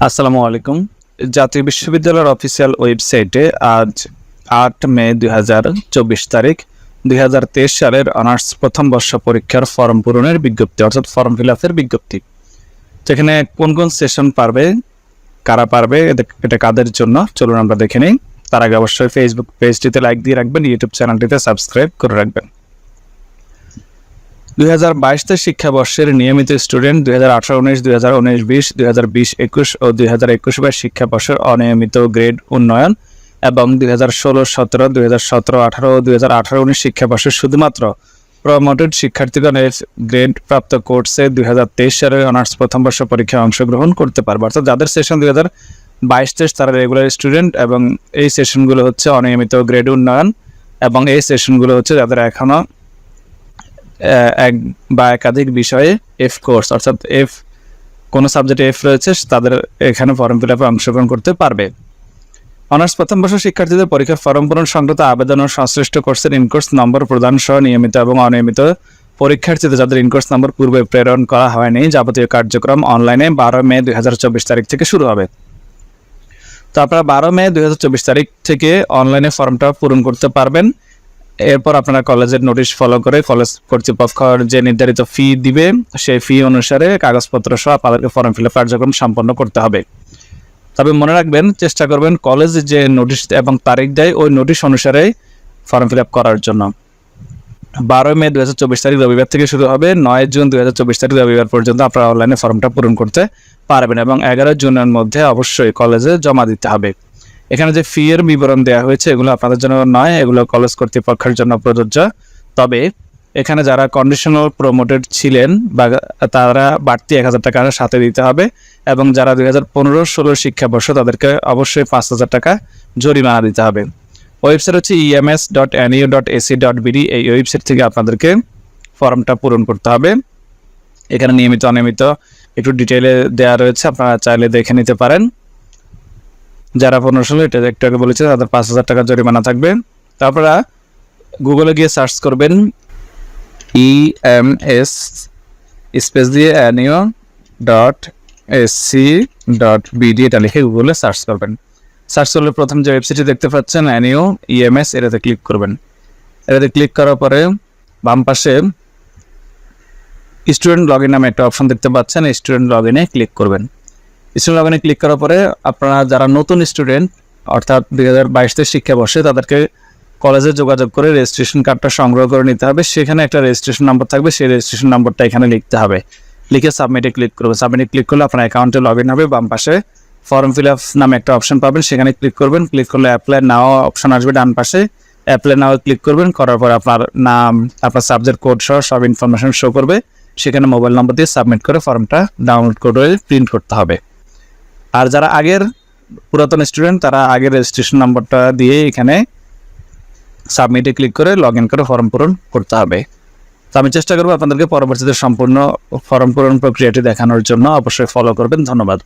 আসসালামু আলাইকুম। জাতীয় বিশ্ববিদ্যালয়ের অফিসিয়াল ওয়েবসাইটে আজ আট মে দুই হাজার চব্বিশ তারিখ, দুই হাজার তেইশ সালের অনার্স প্রথম বর্ষ পরীক্ষার ফর্ম পূরণের বিজ্ঞপ্তি, অর্থাৎ ফর্ম ফিল আপের বিজ্ঞপ্তি। যেখানে কোন কোন সেশন পারবে, কারা পারবে এটা- এটা কাদের জন্য, চলুন আমরা দেখে নিই। তার আগে অবশ্যই ফেসবুক পেজটিতে লাইক দিয়ে রাখবেন ইউটিউব চ্যানেলটিতে সাবস্ক্রাইব করে রাখবেন। দুই হাজার বাইশ শিক্ষাবর্ষের নিয়মিত স্টুডেন্ট দুই হাজার আঠারো উনিশ দুই উনিশ বিশ হাজার বিশ একুশ ও দুই হাজার একুশ বাইশ শিক্ষাবর্ষের অনিয়মিত গ্রেড উন্নয়ন এবং দুই হাজার ষোলো সতেরো দুই হাজার সতেরো আঠারো দুই হাজার আঠারো উনিশ শিক্ষাবর্ষের শুধুমাত্র প্রমোটেড শিক্ষার্থীগণের গ্রেড প্রাপ্ত কোর্সে দুই হাজার তেইশ সালের অনার্স প্রথম বর্ষ পরীক্ষায় অংশগ্রহণ করতে পারবে অর্থাৎ যাদের সেশন দুই হাজার বাইশ তেইশ তারা রেগুলার স্টুডেন্ট এবং এই সেশনগুলো হচ্ছে অনিয়মিত গ্রেড উন্নয়ন এবং এই সেশনগুলো হচ্ছে যাদের এখনও এক বা একাধিক বিষয়ে এফ কোর্স অর্থাৎ এফ কোন সাবজেক্টে এফ রয়েছে তাদের এখানে ফর্ম ফিল আপে অংশগ্রহণ করতে পারবে। অনার্স প্রথম বর্ষ শিক্ষার্থীদের পরীক্ষার ফর্ম পূরণ সংক্রান্ত আবেদন ও সংশ্লিষ্ট কোর্সের ইনকোর্স নম্বর প্রদান সহ নিয়মিত এবং অনিয়মিত পরীক্ষার্থীদের যাদের ইনকোর্স নম্বর পূর্বে প্রেরণ করা হয়নি, যাবতীয় কার্যক্রম অনলাইনে বারো মে দুই হাজার চব্বিশ তারিখ থেকে শুরু হবে। তো আপনারা বারো মে দুই হাজার চব্বিশ তারিখ থেকে অনলাইনে ফর্মটা পূরণ করতে পারবেন। এরপর আপনারা কলেজের নোটিশ ফলো করে কলেজ কর্তৃপক্ষ যে নির্ধারিত ফি দিবে, সেই ফি অনুসারে কাগজপত্র সহ আপনাদেরকে ফর্ম ফিল কার্যক্রম সম্পন্ন করতে হবে। তবে মনে রাখবেন, চেষ্টা করবেন কলেজ যে নোটিশ এবং তারিখ দেয়, ওই নোটিশ অনুসারে ফর্ম ফিল করার জন্য। বারোই মে দু হাজার চব্বিশ তারিখ রবিবার থেকে শুরু হবে। নয় জুন দু হাজার চব্বিশ তারিখ রবিবার পর্যন্ত আপনারা অনলাইনে ফর্মটা পূরণ করতে পারবেন এবং এগারো জুনের মধ্যে অবশ্যই কলেজে জমা দিতে হবে। এখানে যে ফি এর বিবরণ দেওয়া হয়েছে, এগুলো আপনাদের জন্য নয়, এগুলো কলেজ কর্তৃপক্ষের জন্য প্রযোজ্য। তবে এখানে যারা কন্ডিশনাল প্রমোটেড ছিলেন বা তারা বাড়তি এক হাজার টাকা সাথে দিতে হবে এবং যারা দুই হাজার পনেরো ষোলো শিক্ষাবর্ষ তাদেরকে অবশ্যই পাঁচ হাজার টাকা জরিমানা দিতে হবে। ওয়েবসাইট হচ্ছে EMS dot NU dot AC dot BD এই ওয়েবসাইট থেকে আপনাদেরকে ফর্মটা পূরণ করতে হবে। এখানে নিয়মিত অনিয়মিত একটু ডিটেলে দেওয়া রয়েছে, আপনারা চাইলে দেখে নিতে পারেন। যারা পনেরো ষোলো, এটা একটু আগে বলেছে, তাদের পাঁচ হাজার টাকা জরিমানা থাকবে। তারপরে গুগলে গিয়ে সার্চ করবেন ই এম এস স্পেস দিয়ে অ্যানিও ডট এসসি ডট বিডি এটা লিখে গুগলে সার্চ করবেন। সার্চ করলে প্রথম যে ওয়েবসাইটটি দেখতে পাচ্ছেন অ্যানিও ইএমএস এটাতে ক্লিক করবেন। এটাতে ক্লিক করার পরে বাম পাশে স্টুডেন্ট লগ ইন নামে একটা অপশন দেখতে পাচ্ছেন স্টুডেন্ট লগ ইনে ক্লিক করবেন। স্টুডেন্ট লগ ইনে ক্লিক করার পরে আপনারা যারা নতুন স্টুডেন্ট অর্থাৎ দুই হাজার বাইশতে শিক্ষাবর্ষে তাদেরকে কলেজে যোগাযোগ করে রেজিস্ট্রেশন কার্ডটা সংগ্রহ করে নিতে হবে। সেখানে একটা রেজিস্ট্রেশন নাম্বার থাকবে, সেই রেজিস্ট্রেশন নাম্বারটা এখানে লিখতে হবে। লিখে সাবমিটে ক্লিক করবে সাবমিটে ক্লিক করলে আপনার অ্যাকাউন্টে লগ ইন হবে, বাম পাশে ফর্ম ফিল আপ নামে একটা অপশন পাবেন। সেখানে ক্লিক করবেন। ক্লিক করলে অ্যাপ্লাই নাও অপশন আসবে ডান পাশে। অ্যাপ্লাই নাও ক্লিক করবেন। করার পর আপনার নাম, আপনার সাবজেক্ট কোড সহ সব ইনফরমেশন শো করবে। সেখানে মোবাইল নম্বর দিয়ে সাবমিট করে ফর্মটা ডাউনলোড করে প্রিন্ট করতে হবে। আর যারা আগের পুরাতন স্টুডেন্ট তারা আগের রেজিস্ট্রেশন নাম্বারটা দিয়ে এখানে সাবমিটে ক্লিক করে লগ ইন করে ফর্ম পূরণ করতে হবে। তো আমি চেষ্টা করব আপনাদেরকে পরবর্তীতে সম্পূর্ণ ফর্ম পূরণ প্রক্রিয়াটি দেখানোর জন্য। অবশ্যই ফলো করবেন। ধন্যবাদ।